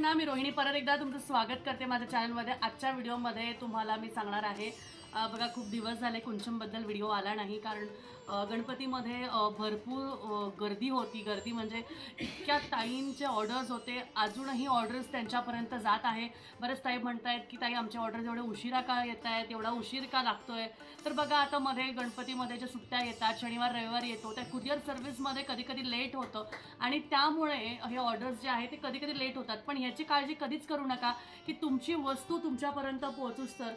मित्रांना मी रोहिणी परत एकदा तुमचं स्वागत करते माझ्या चॅनलमध्ये आजच्या व्हिडिओमध्ये तुम्हाला मी सांगणार आहे बघा खूप दिवस झाले कुंचमबद्दल व्हिडिओ आला नाही. कारण गणपतीमध्ये भरपूर गर्दी होती. गर्दी म्हणजे इतक्या ताईंचे ऑर्डर्स होते. अजूनही ऑर्डर्स त्यांच्यापर्यंत जात आहे. बरेच ताई म्हणतायत की ताई आमचे ऑर्डर्स एवढे उशिरा का येत आहेत एवढा उशीर का लागतो आहे तर बघा आता मध्ये गणपतीमध्ये ज्या सुट्ट्या येतात शनिवार रविवार येतो त्या कुरिअर सर्व्हिसमध्ये कधी कधी लेट होतं. आणि त्यामुळे हे ऑर्डर्स जे आहे ते कधी कधी लेट होतात. पण ह्याची काळजी कधीच करू नका की तुमची वस्तू तुमच्यापर्यंत पोहोचूच तर.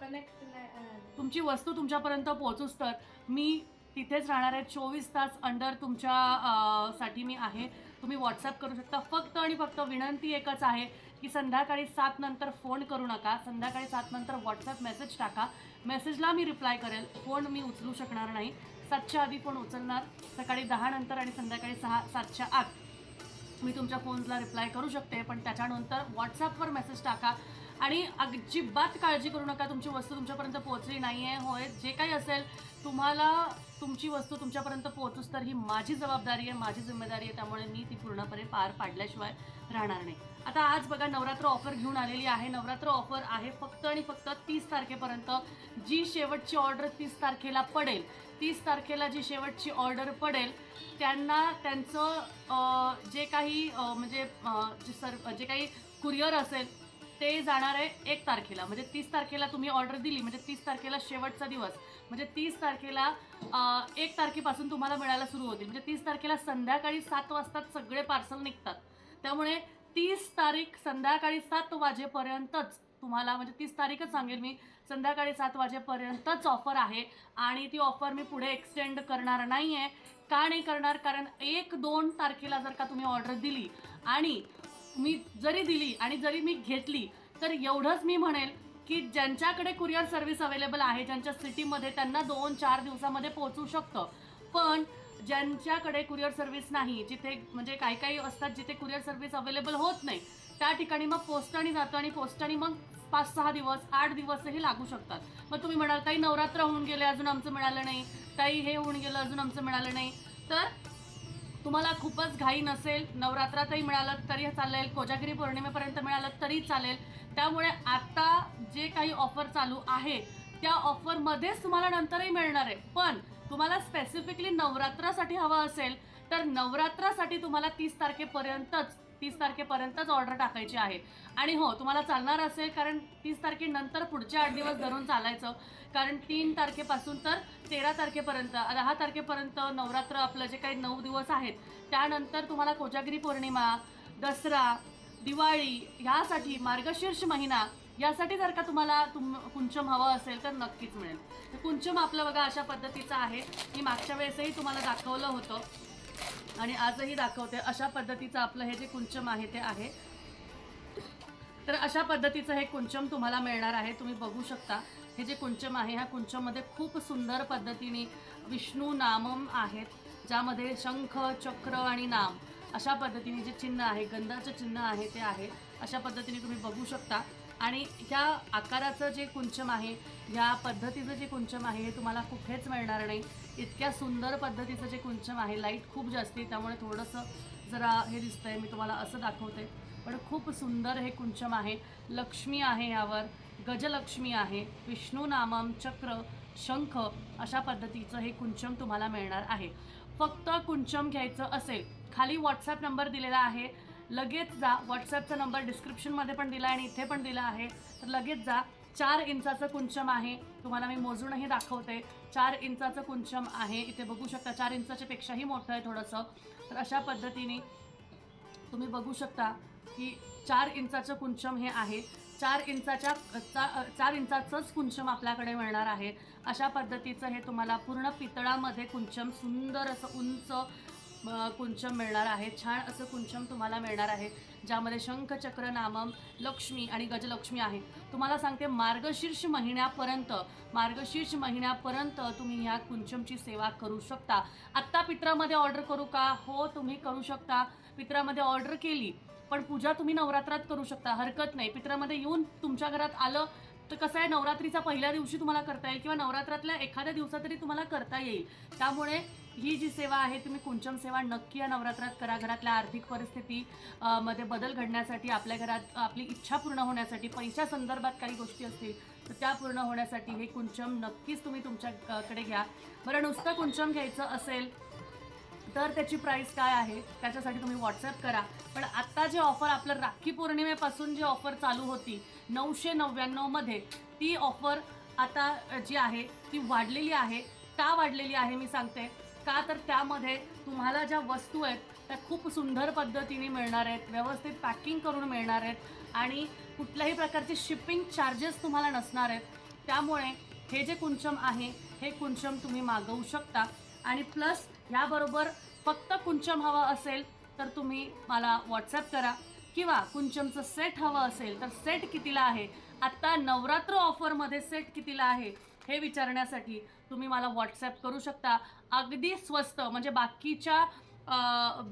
कनेक्ट नाही तुमची वस्तू तुमच्यापर्यंत पोहोचूच तर मी तिथेच राहणार आहे. चोवीस तास अंडर तुमच्या साठी मी आहे. तुम्ही व्हॉट्सअप करू शकता. फक्त आणि फक्त विनंती एकच आहे की संध्याकाळी सात नंतर फोन करू नका. संध्याकाळी सात नंतर व्हॉट्सअप मेसेज टाका. मेसेजला मी रिप्लाय करेल. फोन मी उचलू शकणार नाही. सातच्या आधी फोन उचलणार. सकाळी दहा नंतर आणि संध्याकाळी सहा सातच्या आत. मी तुमच्या फोन्सला रिप्लाय करू शकते. पण त्याच्यानंतर व्हॉट्सअपवर मेसेज टाका. आणि अजिबात काळजी करू नका तुमची वस्तू तुमच्यापर्यंत पोहोचली नाही आहे होय जे काही असेल तुम्हाला तुमची वस्तू तुमच्यापर्यंत पोहोचूस तर ही माझी जबाबदारी आहे माझी जिम्मेदारी आहे त्यामुळे मी ती पूर्णपणे पार पाडल्याशिवाय राहणार नाही. आता आज बघा नवरात्र ऑफर घेऊन आलेली आहे. नवरात्र ऑफर आहे फक्त आणि फक्त तीस तारखेपर्यंत. जी शेवटची ऑर्डर तीस तारखेला पडेल तीस तारखेला जी शेवटची ऑर्डर पडेल त्यांना त्यांचं जे काही म्हणजे जे सर जे काही कुरिअर असेल ते जाणार आहे एक तारखेला. म्हणजे तीस तारखेला तुम्ही ऑर्डर दिली म्हणजे तीस तारखेला शेवटचा दिवस. म्हणजे तीस तारखेला एक तारखेपासून तुम्हाला मिळायला सुरू होतील. म्हणजे तीस तारखेला संध्याकाळी सात वाजता सगळे पार्सल निघतात. त्यामुळे तीस तारीख संध्याकाळी सात वाजेपर्यंतच तुम्हाला म्हणजे तीस तारीखच सांगेल मी संध्याकाळी सात वाजेपर्यंतच ऑफर आहे. आणि ती ऑफर मी पुढे एक्सटेंड करणार नाही आहे का नाही करणार? कारण एक दोन तारखेला जर का तुम्ही ऑर्डर दिली आणि मी जरी दिली आणि जरी मी घेतली तर एवढंच मी म्हणेल की ज्यांच्याकडे कुरिअर सर्व्हिस अवेलेबल आहे ज्यांच्या सिटीमध्ये त्यांना दोन चार दिवसामध्ये पोहोचू शकतं. पण ज्यांच्याकडे कुरिअर सर्व्हिस नाही जिथे म्हणजे काही काही असतात जिथे कुरिअर सर्व्हिस अवेलेबल होत नाही त्या ठिकाणी मग पोस्टाने जातं आणि पोस्टाने मग पाच सहा दिवस आठ दिवसही लागू शकतात. मग तुम्ही म्हणाल ताई नवरात्र होऊन गेले अजून आमचं मिळालं नाही. ताई हे होऊन गेलं अजून आमचं मिळालं नाही. तर तुम्हाला खूपच घाई नसेल नवरात्रातही मिळालं तरी चालेल कोजागिरी पौर्णिमेपर्यंत मिळालं तरी चालेल. त्यामुळे आता जे काही ऑफर चालू आहे त्या ऑफरमध्येच तुम्हाला नंतरही मिळणार आहे. पण तुम्हाला स्पेसिफिकली नवरात्रासाठी हवं असेल तर नवरात्रासाठी तुम्हाला तीस तारखेपर्यंतच तीस तारखेपर्यंतच ऑर्डर टाकायची आहे. आणि हो तुम्हाला चालणार असेल कारण तीस तारखेनंतर पुढचे आठ दिवस धरून चालायचं. कारण तीन तारखेपासून तर तेरा तारखेपर्यंत दहा तारखेपर्यंत नवरात्र आपलं जे काही नऊ दिवस आहेत त्यानंतर तुम्हाला कोजागिरी पौर्णिमा दसरा दिवाळी ह्यासाठी मार्गशीर्ष महिना यासाठी जर का तुम्हाला तुम कुंचम हवं असेल तर नक्कीच मिळेल. तर कुंचम आपलं बघा अशा पद्धतीचं आहे. मी मागच्या वेळेसही तुम्हाला दाखवलं होतं. आणि आजही दाखवते अशा पद्धतीचं आपलं हे जे कुंचम आहे ते आहे. तर अशा पद्धतीचं हे कुंचम तुम्हाला मिळणार आहे तुम्ही बघू शकता. हे जे कुंचम आहे ह्या कुंचममध्ये खूप सुंदर पद्धतीने विष्णू नामम आहेत ज्यामध्ये शंख चक्र आणि नाम अशा पद्धतीने जे चिन्ह आहे गंधाचं चिन्ह आहे ते आहे. अशा पद्धतीने तुम्ही बघू शकता. आणि ह्या आकाराचं जे कुंचम आहे ह्या पद्धतीचं जे कुंचम आहे हे तुम्हाला कुठेच मिळणार नाही. इतक्या सुंदर पद्धतीचं जे कुंचम आहे लाइट खूप जास्ती त्यामुळे थोडंसं जरा हे दिसतंय मी तुम्हाला असं दाखवते. पण खूप सुंदर हे कुंचम आहे. लक्ष्मी आहे यावर गजलक्ष्मी आहे विष्णू नामम चक्र शंख अशा पद्धतीचं हे कुंचम तुम्हाला मिळणार आहे. फक्त कुंचम घ्यायचं असेल खाली व्हॉट्सॲप नंबर दिलेला आहे लगेच जा. व्हॉट्सॲपचा नंबर डिस्क्रिप्शनमध्ये पण दिला आणि इथे पण दिला आहे. तर लगेच जा. चार इंचाचं कुंचम आहे. तुम्हाला मी मोजूनही दाखवते. चार इंचाचं कुंचम आहे. इथे बघू शकता चार इंचाच्या पेक्षाही मोठं आहे थोडंसं. तर अशा पद्धतीने तुम्ही बघू शकता की चार इंचाचं कुंचम हे आहे. चार इंचाच्या चा चार इंचाचंच कुंचम आपल्याकडे मिळणार आहे. अशा पद्धतीचं हे तुम्हाला पूर्ण पितळामध्ये कुंचम सुंदर असं उंच कुंचम मिळणार आहे. छान असं कुंचम तुम्हाला मिळणार आहे ज्यामध्ये शंखचक्र नामम लक्ष्मी आणि गजलक्ष्मी आहे. तुम्हाला सांगते मार्गशीर्ष महिन्यापर्यंत मार्गशीर्ष महिन्यापर्यंत तुम्ही ह्या कुंचमची सेवा करू शकता. आत्ता पित्रामध्ये ऑर्डर करू का? हो तुम्ही करू शकता. पित्रामध्ये ऑर्डर केली पण पूजा तुम्ही नवरात्रात करू शकता. हरकत नाही. पित्रामध्ये येऊन तुमच्या घरात आलं तर कसं आहे नवरात्रीचा पहिल्या दिवशी तुम्हाला करता येईल किंवा नवरात्रातल्या एखाद्या दिवसात तरी तुम्हाला करता येईल. त्यामुळे ही जी सेवा आहे तुम्ही कुंचम सेवा नक्की या नवरात्रात करा. घरातल्या आर्थिक परिस्थिती मध्ये बदल घडण्यासाठी आपल्या घरात आपली इच्छा पूर्ण होण्यासाठी पैशा संदर्भात काही गोष्टी असतील तर त्या पूर्ण होण्यासाठी हे कुंचम नक्कीच तुम्ही तुमच्याकडे घ्या. बरं नुसतं कुंचम घ्यायचं असेल तर त्याची प्राईस काय आहे? त्याच्यासाठी तुम्ही व्हॉट्सअप करा. पण आत्ता जे ऑफर आपलं राखी पौर्णिमेपासून जी ऑफर चालू होती नऊशे नव्याण्णवमध्ये ती ऑफर आता जी आहे ती वाढलेली आहे. का वाढलेली आहे मी सांगते. का तर त्यामध्ये तुम्हाला ज्या वस्तू आहेत त्या खूप सुंदर पद्धतीने मिळणार आहेत व्यवस्थित पॅकिंग करून मिळणार आहेत आणि कुठल्याही प्रकारचे शिपिंग चार्जेस तुम्हाला नसणार आहेत. त्यामुळे हे जे कुंचम आहे हे कुंचम तुम्ही मागवू शकता. आणि प्लस ह्याबरोबर फक्त कुंचम हवा असेल तर तुम्ही मला व्हॉट्सॲप करा. किंवा कुंचमचं सेट हवं असेल तर सेट कितीला आहे? आत्ता नवरात्र ऑफरमध्ये सेट कितीला आहे? हे विचारण्यासाठी तुम्ही मला व्हॉट्सॲप करू शकता. अगदी स्वस्त म्हणजे बाकीच्या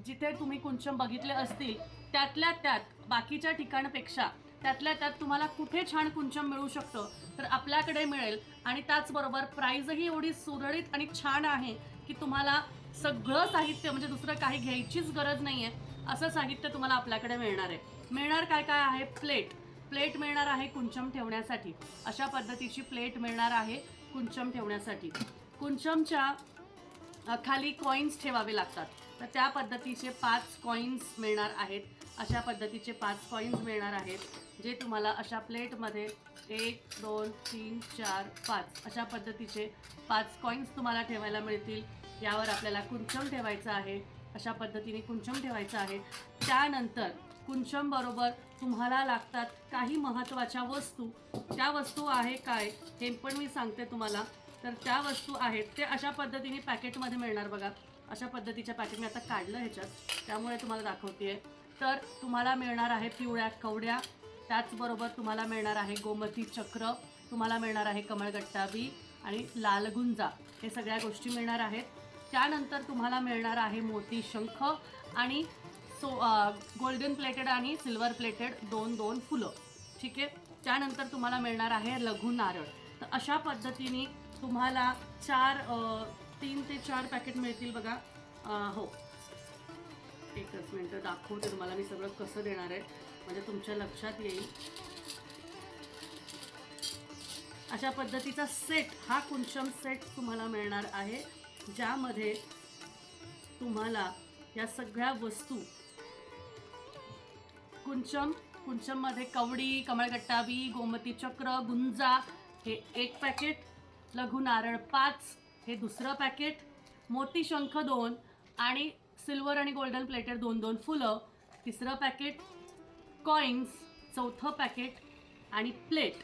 जिथे तुम्ही कुंचम बघितले असतील त्यातल्या त्यात बाकीच्या ठिकाणापेक्षा त्यातल्या त्यात तुम्हाला कुठे छान कुंचम मिळू शकतं तर आपल्याकडे मिळेल. आणि त्याचबरोबर प्राईजही एवढी सुरळीत आणि छान आहे की तुम्हाला सगळं साहित्य म्हणजे दुसरं काही घ्यायचीच गरज नाही आहे असं साहित्य तुम्हाला आपल्याकडे मिळणार आहे. मिळणार काय काय आहे? प्लेट. प्लेट मिळणार आहे कुंचम ठेवण्यासाठी. अशा पद्धतीची प्लेट मिळणार आहे. कुंचम ठेवण्यासाठी. कुंचमच्या खाली कॉईन्स ठेवावे लागतात. तर त्या पद्धतीचे पाच कॉईन्स मिळणार आहेत. अशा पद्धतीचे पाच कॉईन्स मिळणार आहेत जे तुम्हाला अशा प्लेटमध्ये एक दोन तीन चार पाच अशा पद्धतीचे पाच कॉईन्स तुम्हाला ठेवायला मिळतील. यावर आपल्याला कुंचम ठेवायचं आहे. अशा पद्धतीने कुंचम ठेवायचं आहे. त्यानंतर कुंचम बरोबर तुम्हाला लागतात काही महत्त्वाच्या वस्तू. त्या वस्तू आहे काय हे पण मी सांगते तुम्हाला. तर त्या वस्तू आहेत ते अशा पद्धतीने पॅकेटमध्ये मिळणार बघा. अशा पद्धतीच्या पॅकेट मी आता काढलं ह्याच्यात त्यामुळे तुम्हाला दाखवते तर तुम्हाला मिळणार आहे पिवळ्या कवड्या त्याचबरोबर तुम्हाला मिळणार आहे गोमती चक्र तुम्हाला मिळणार आहे कमळगट्टा बी आणि लालगुंजा हे सगळ्या गोष्टी मिळणार आहेत. त्यानंतर तुम्हाला मिळणार आहे मोती शंख आणि सो गोल्डन प्लेटेड आणि सिल्वर प्लेटेड दोन दोन फुलं. ठीक आहे? त्यानंतर तुम्हाला मिळणार आहे लघु नारळ. तर अशा पद्धतीने तुम्हाला चार तीन ते चार पॅकेट मिळतील बघा. हो. एकच मिनटं दाखवते तुम्हाला मी सगळं कसं देणार आहे. म्हणजे तुमच्या लक्षात येईल. अशा पद्धतीचा सेट हा कुंचम सेट तुम्हाला मिळणार आहे. ज्यामध्ये तुम्हाला या सगळ्या वस्तू कुंचम कुंचममध्ये कवडी कमळगट्टा बी गोमती चक्र गुंजा हे एक पॅकेट लघु नारळ पाच हे दुसरं पॅकेट मोती शंख दोन आणि सिल्वर आणि गोल्डन प्लेटेड दोन दोन फुलं तिसरं पॅकेट कॉईन्स चौथं पॅकेट आणि प्लेट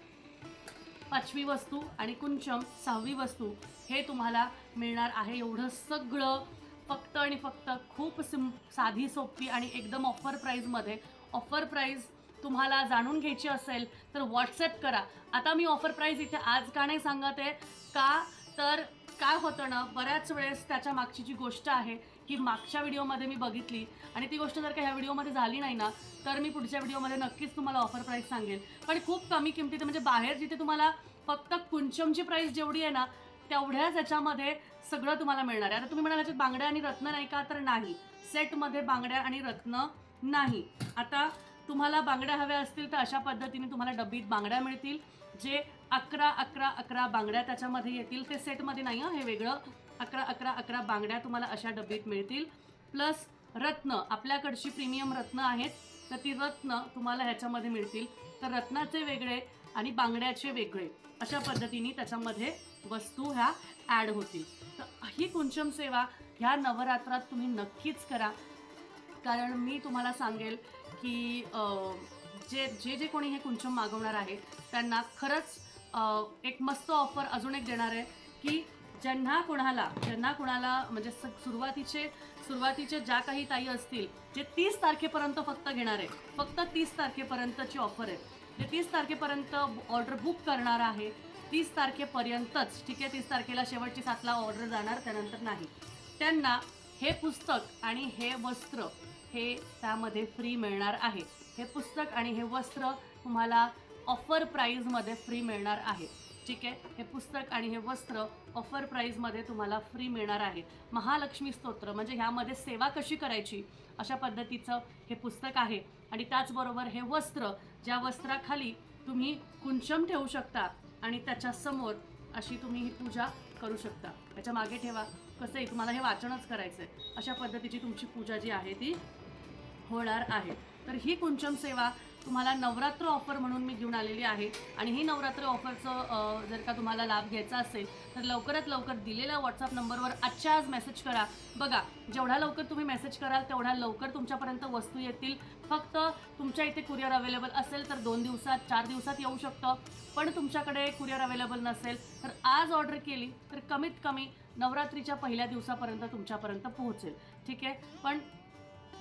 पाचवी वस्तू आणि कुंचम सहावी वस्तू हे तुम्हाला मिळणार आहे. एवढं सगळं फक्त आणि फक्त खूप सिम साधी सोपी आणि एकदम ऑफर प्राईजमध्ये ऑफर प्राईज तुम्हाला जाणून घ्यायची असेल तर व्हॉट्सॲप करा. आता मी ऑफर प्राईज इथे आज का नाही सांगत आहे? का? तर काय होतं ना बऱ्याच वेळेस त्याच्या मागची जी गोष्ट आहे की मागच्या व्हिडिओमध्ये मी बघितली आणि ती गोष्ट जर का ह्या व्हिडिओमध्ये झाली नाही ना तर मी पुढच्या व्हिडिओमध्ये नक्कीच तुम्हाला ऑफर प्राईस सांगेन. पण खूप कमी किमतीत म्हणजे बाहेर जिथे तुम्हाला फक्त कुंचमची प्राईस जेवढी आहे ना तेवढ्याच याच्यामध्ये सगळं तुम्हाला मिळणार आहे. आता तुम्ही म्हणाल याच्यात बांगड्या आणि रत्न नाही का? तर नाही. सेटमध्ये बांगड्या आणि रत्न नाही. आता तुम्हाला बांगड्या हव्या असतील तर अशा पद्धतीने तुम्हाला डब्बीत बांगड्या मिळतील. जे अकरा अकरा अकरा बांगड्या त्याच्यामध्ये येतील. ते सेटमध्ये नाही हे वेगळं. अकरा अकरा अकरा बांगड्या तुम्हाला अशा डब्बीत मिळतील. प्लस रत्न आपल्याकडची प्रीमियम रत्न आहेत तर ती रत्न तुम्हाला ह्याच्यामध्ये मिळतील. तर रत्नाचे वेगळे आणि बांगड्याचे वेगळे अशा पद्धतीने त्याच्यामध्ये वस्तू ह्या ॲड होतील. तर ही कुंचम सेवा ह्या नवरात्रात तुम्ही नक्कीच करा. कारण मी तुम्हाला सांगेल की जे जे जे कोणी हे कुंचम मागवणार आहे त्यांना खरंच एक मस्त ऑफर अजून एक देणार आहे की ज्यांना कोणाला ज्यांना कोणाला म्हणजे स सुरुवातीचे सुरुवातीचे ज्या काही ताई असतील जे तीस तारखेपर्यंत फक्त घेणार आहे फक्त तीस तारखेपर्यंतची ऑफर आहे. जे तीस तारखेपर्यंत ऑर्डर बुक करणार आहे तीस तारखेपर्यंतच ठीक आहे तीस तारखेला शेवटची सातला ऑर्डर जाणार त्यानंतर नाही. त्यांना हे पुस्तक आणि हे वस्त्र हे त्यामध्ये फ्री मिळणार आहे. हे पुस्तक आणि हे वस्त्र तुम्हाला ऑफर प्राईजमध्ये फ्री मिळणार आहे. ठीक आहे? हे पुस्तक आणि हे वस्त्र ऑफर प्राईजमध्ये तुम्हाला फ्री मिळणार आहे. महालक्ष्मी स्तोत्र म्हणजे ह्यामध्ये सेवा कशी करायची? अशा पद्धतीचं हे पुस्तक आहे. आणि त्याचबरोबर हे वस्त्र ज्या वस्त्राखाली तुम्ही कुंचम ठेवू शकता आणि त्याच्यासमोर अशी तुम्ही ही पूजा करू शकता. त्याच्यामागे ठेवा. कसं आहे? तुम्हाला हे वाचनच करायचं आहे अशा पद्धतीची तुमची पूजा जी आहे ती होणार आहे. तर ही कुंचम सेवा तुम्हाला नवरात्र ऑफर म्हणून मी घेऊन आलेली आहे. आणि ही नवरात्र ऑफरचं जर का तुम्हाला लाभ घ्यायचा असेल तर लवकरात लवकर दिलेल्या व्हॉट्सअप नंबरवर आजच्या आज मेसेज करा. बघा जेवढा लवकर तुम्ही मेसेज कराल तेवढ्या लवकर तुमच्यापर्यंत वस्तू येतील. फक्त तुमच्या इथे कुरिअर अवेलेबल असेल तर दोन दिवसात चार दिवसात येऊ शकतं. पण तुमच्याकडे कुरिअर अवेलेबल नसेल तर आज ऑर्डर केली तर कमीत कमी नवरात्रीच्या पहिल्या दिवसापर्यंत तुमच्यापर्यंत पोहोचेल. ठीक आहे? पण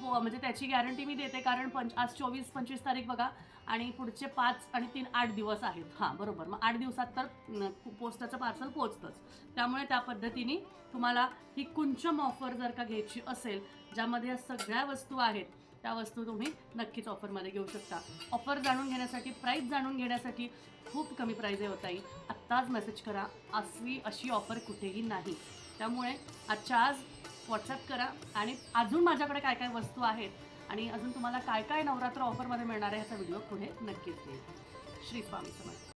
हो म्हणजे त्याची गॅरंटी मी देते कारण पंच आज चोवीस पंचवीस तारीख बघा आणि पुढचे पाच आणि तीन आठ दिवस आहेत. हां बरोबर. मग आठ दिवसात तर पोस्टाचं पार्सल पोचतंच त्यामुळे त्या पद्धतीने तुम्हाला ही कुंचम ऑफर जर का घ्यायची असेल ज्यामध्ये सगळ्या वस्तू आहेत त्या वस्तू तुम्ही नक्कीच ऑफरमध्ये घेऊ शकता. ऑफर जाणून घेण्यासाठी प्राईस जाणून घेण्यासाठी खूप कमी प्राईज आहे होता आत्ताच मेसेज करा. असली अशी ऑफर कुठेही नाही. त्यामुळे आजच्या आज व्हॉट्सअप करा. आणि अजून माझ्याकडे काय काय वस्तू आहेत आणि अजून तुम्हाला काय काय नवरात्र ऑफरमध्ये मिळणार आहे ह्याचा व्हिडिओ पुढे नक्कीच येईल. श्री स्वामी समर्थ